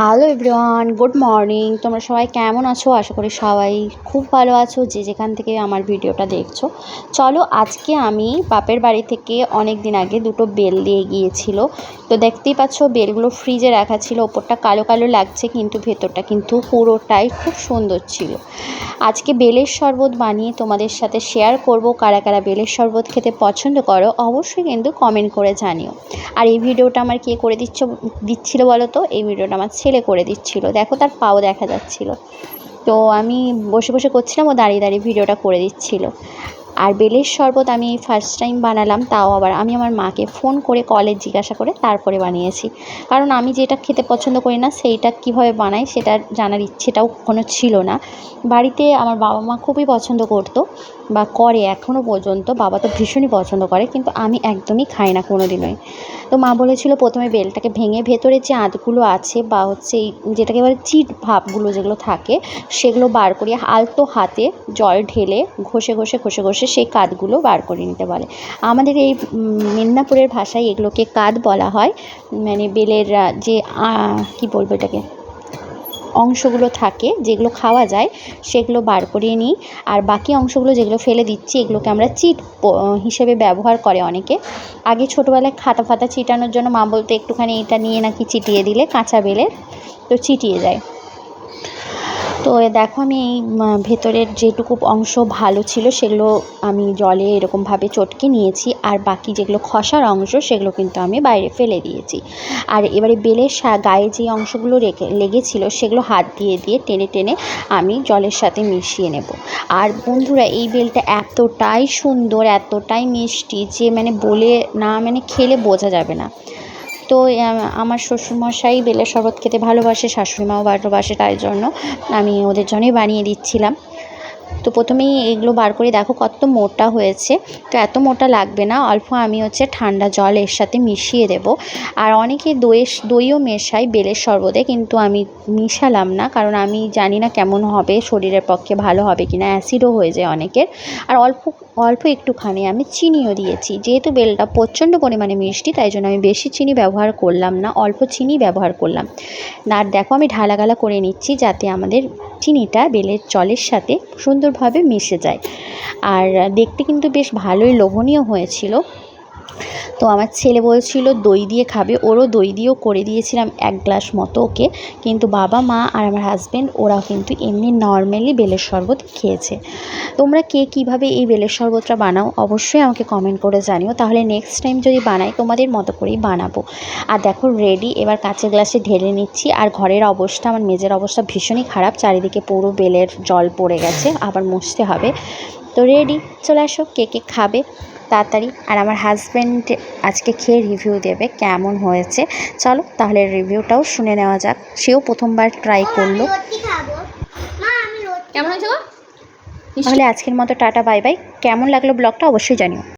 Hello everyone good morning তোমরা সবাই কেমন আছো? আশা করি সবাই খুব ভালো আছো, যে যেখান থেকে আমার ভিডিওটা দেখছ। চলো, আজকে আমি বাপের বাড়ি থেকে অনেক দিন আগে দুটো বেল দিয়ে গিয়েছিল। তো দেখতেই পাচ্ছ, বেলগুলো ফ্রিজে রাখা ছিল। ওপরটা কালো কালো লাগছে, কিন্তু ভেতরটা কিন্তু পুরোটাই খুব সুন্দর ছিল। আজকে বেলের শরবত বানিয়ে তোমাদের সাথে শেয়ার করব। কারা কারা বেলের শরবত খেতে পছন্দ করো, অবশ্যই কিন্তু কমেন্ট করে জানিও। আর এই ভিডিওটা আমার কে করে দিচ্ছ, দিচ্ছিল বলো তো? এই ভিডিওটা আমার ছেলে করে দিচ্ছিল। দেখো তার পাও দেখা যাচ্ছিল। তো আমি বসে বসে করছিলাম, ও দাঁড়িয়ে দাঁড়িয়ে ভিডিওটা করে দিচ্ছিল। আর বেলের শরবত আমি ফার্স্ট টাইম বানালাম, তাও আবার আমি আমার মাকে ফোন করে কলে জিজ্ঞাসা করে তারপরে বানিয়েছি। কারণ আমি যেটা খেতে পছন্দ করি না, সেইটা কীভাবে বানাই সেটা জানার ইচ্ছেটাও কখনো ছিল না। বাড়িতে আমার বাবা মা খুবই পছন্দ করতো বা করে এখনও পর্যন্ত, বাবা তো ভীষণই পছন্দ করে, কিন্তু আমি একদমই খাই না কোনো দিনই তো মা বলেছিল প্রথমে বেলটাকে ভেঙে ভেতরে যে আঁতগুলো আছে বা হচ্ছে এই যেটাকে বলে চিট ভাবগুলো যেগুলো থাকে, সেগুলো বার করিয়ে আলতো হাতে জল ঢেলে ঘষে ঘষে ঘষে ঘষে সেই কাদগুলো বার করে নিতে বলে। আমাদের এই মেদিনীপুরের ভাষায় এগুলোকে কাদ বলা হয়। মানে বেলের যে কী বলব এটাকে? অংশগুলো থাকে, যেগুলো খাওয়া যায়, সেগুলো বার করে নিই। আর বাকি অংশগুলো যেগুলো ফেলে দিচ্ছি, এগুলোকে আমরা চিট হিসেবে ব্যবহার করে অনেকে। আগে ছোটোবেলায় খাতা ফাতা চিটানোর জন্য মা বলতো, একটুখানি এটা নিয়ে নাকি চিটিয়ে দিলে, কাঁচা বেলের তো চিটিয়ে যায়। তো দেখো আমি এই ভেতরের যেটুকু অংশ ভালো ছিল সেগুলো আমি জলে এরকমভাবে চটকে নিয়েছি। আর বাকি যেগুলো খসার অংশ সেগুলো কিন্তু আমি বাইরে ফেলে দিয়েছি। আর এবারে বেলের গায়ে যে অংশগুলো রেখে, লেগেছিল সেগুলো হাত দিয়ে দিয়ে টেনে টেনে আমি জলের সাথে মিশিয়ে নেব। আর বন্ধুরা, এই বেলটা এতটাই সুন্দর, এতটাই মিষ্টি যে মানে বলে না মানে খেলে বোঝা যাবে না। তো আমার শ্বশুরমশাই বেলের শরবত খেতে ভালোবাসে শাশুড়ি মাও ভালোবাসে, তাই জন্য আমি ওদের জন্যই বানিয়ে দিচ্ছিলাম। তো প্রথমেই এগুলো বার করে। দেখো কত মোটা হয়েছে। তো এত মোটা লাগবে না। অল্প আমি হচ্ছে ঠান্ডা জল এর সাথে মিশিয়ে দেব। আর অনেকে দইয়ের দইও মেশাই বেলের শরবতে, কিন্তু আমি মিশালাম না, কারণ আমি জানি না কেমন হবে, শরীরের পক্ষে ভালো হবে কি না অ্যাসিডও হয়ে যায় অনেকের। আর অল্প অল্প একটুখানি আমি চিনিও দিয়েছি। যেহেতু বেলটা প্রচণ্ড পরিমাণে মিষ্টি, তাই জন্য আমি বেশি চিনি ব্যবহার করলাম না, অল্প চিনি ব্যবহার করলাম। আর দেখো আমি ঢালাগালা করে নিচ্ছি, যাতে আমাদের চিনিটা বেলের জলের সাথে সুন্দরভাবে মিশে যায়। আর দেখতে কিন্তু বেশ ভালোই লোভনীয় হয়েছিল। তো আমার ছেলে বলছিল, দই দিয়ে খাবে। ওরও দই দিয়েও করে দিয়েছিলাম এক গ্লাস মতো ওকে। কিন্তু বাবা, মা আর আমার হাজব্যান্ড ওরাও কিন্তু এমনি নর্মালি বেলের শরবত খেয়েছে। তোমরা কে কীভাবে এই বেলের শরবতটা বানাও অবশ্যই আমাকে কমেন্ট করে জানিও। তাহলে নেক্সট টাইম যদি বানাই, তোমাদের মতো করেই বানাবো। আর দেখো রেডি এবার কাঁচের গ্লাসে ঢেলে নিচ্ছি। আর ঘরের অবস্থা, আমার মেজের অবস্থা ভীষণই খারাপ। চারিদিকে পুরো বেলের জল পড়ে গেছে, আবার মুছতে হবে। তো রেডি চলে আসো, কে কে খাবে? তাড়াতাড়ি। আর আমার হাজব্যান্ড আজকে খেয়ে রিভিউ দেবে কেমন হয়েছে। চলো তাহলে রিভিউটাও শুনে নেওয়া যাক। সেও প্রথমবার ট্রাই করল। কেমন হয়েছে তাহলে আজকের মতো টাটা বাই বাই কেমন লাগল ব্লগটা অবশ্যই জানিও।